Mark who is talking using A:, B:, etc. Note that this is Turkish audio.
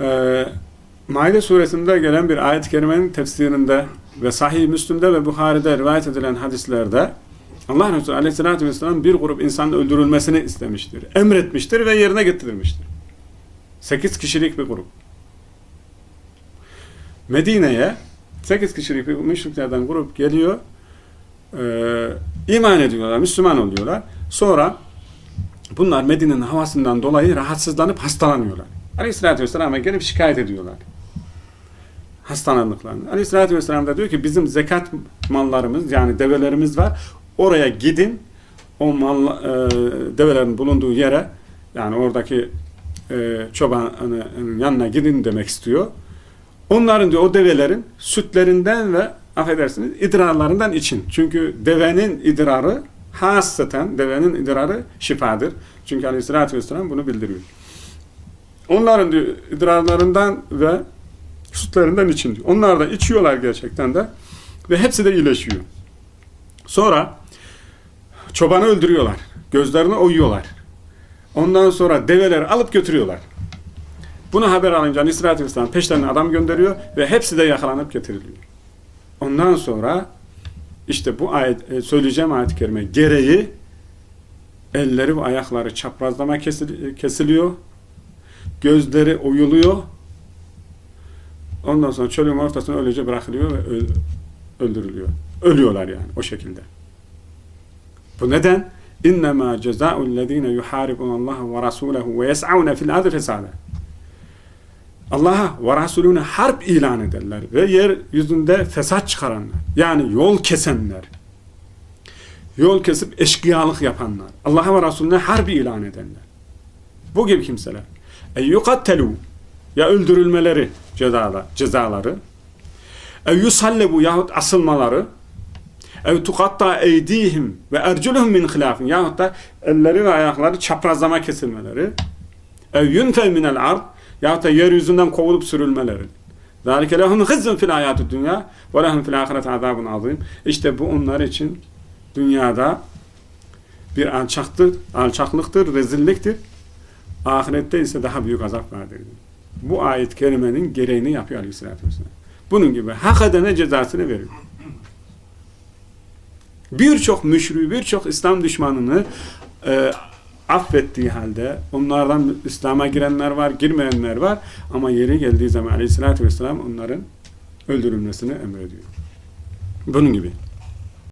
A: Ee, Maide suresinde gelen bir ayet-i kerimenin tefsirinde ve Sahih Müslim'de ve Buhari'de rivayet edilen hadislerde Allah Resulü Aleyhisselatü Vesselam bir grup insanın öldürülmesini istemiştir. Emretmiştir ve yerine getirilmiştir. Sekiz kişilik bir grup. Medine'ye sekiz kişilik bir müşriklerden grup geliyor. Ee, iman ediyorlar, Müslüman oluyorlar. Sonra bunlar Medine'nin havasından dolayı rahatsızlanıp hastalanıyorlar. Aleyhisselatü Vesselam'a gelip şikayet ediyorlar. Hastalandıklarını. Aleyhisselatü Vesselam da diyor ki bizim zekat mallarımız yani develerimiz var. Oraya gidin o mal, e, develerin bulunduğu yere yani oradaki e, çobanın yanına gidin demek istiyor. Onların diyor o develerin sütlerinden ve affedersiniz idrarlarından için. Çünkü devenin idrarı hasreten devenin idrarı şifadır. Çünkü aleyhissalatü vesselam bunu bildiriyor. Onların diyor idrarlarından ve sütlerinden için diyor. Onlar da içiyorlar gerçekten de ve hepsi de iyileşiyor. Sonra çobanı öldürüyorlar. Gözlerini oyuyorlar. Ondan sonra develeri alıp götürüyorlar. Bunu haber alınca Aleyhisselatü Vesselam peşlerine adam gönderiyor ve hepsi de yakalanıp getiriliyor. Ondan sonra işte bu ayet, e, söyleyeceğim ayet-i kerime gereği elleri ve ayakları çaprazlama kesil- kesiliyor. Gözleri oyuluyor. Ondan sonra çölün ortasına öylece bırakılıyor ve öl- öldürülüyor. Ölüyorlar yani o şekilde. Bu neden? İnnemâ cezâ'ullezîne yuhâribunallaha ve rasûlehu ve yes'avne fil ardı fesâde. Allah'a ve Resulüne harp ilan ederler ve yeryüzünde fesat çıkaranlar. Yani yol kesenler. Yol kesip eşkıyalık yapanlar. Allah'a ve Resulüne harp ilan edenler. Bu gibi kimseler. Yukattelu ya öldürülmeleri cezala, cezaları e yusallebu yahut asılmaları ev tukatta eydihim ve erculuhum min hilafin yahut da elleri ve ayakları çaprazlama kesilmeleri ev yunfe minel ard yahut da yeryüzünden kovulup sürülmeleri. Zalike lehum hızzun fil hayatü dünya ve lehum fil ahiret azabun azim. İşte bu onlar için dünyada bir alçaktır, alçaklıktır, rezilliktir. Ahirette ise daha büyük azap vardır. Bu ayet kerimenin gereğini yapıyor Aleyhisselatü Vesselam. Bunun gibi hak edene cezasını veriyor. Birçok müşri, birçok İslam düşmanını e, affettiği halde onlardan İslam'a girenler var, girmeyenler var ama yeri geldiği zaman Aleyhisselatü Vesselam onların öldürülmesini emrediyor. Bunun gibi.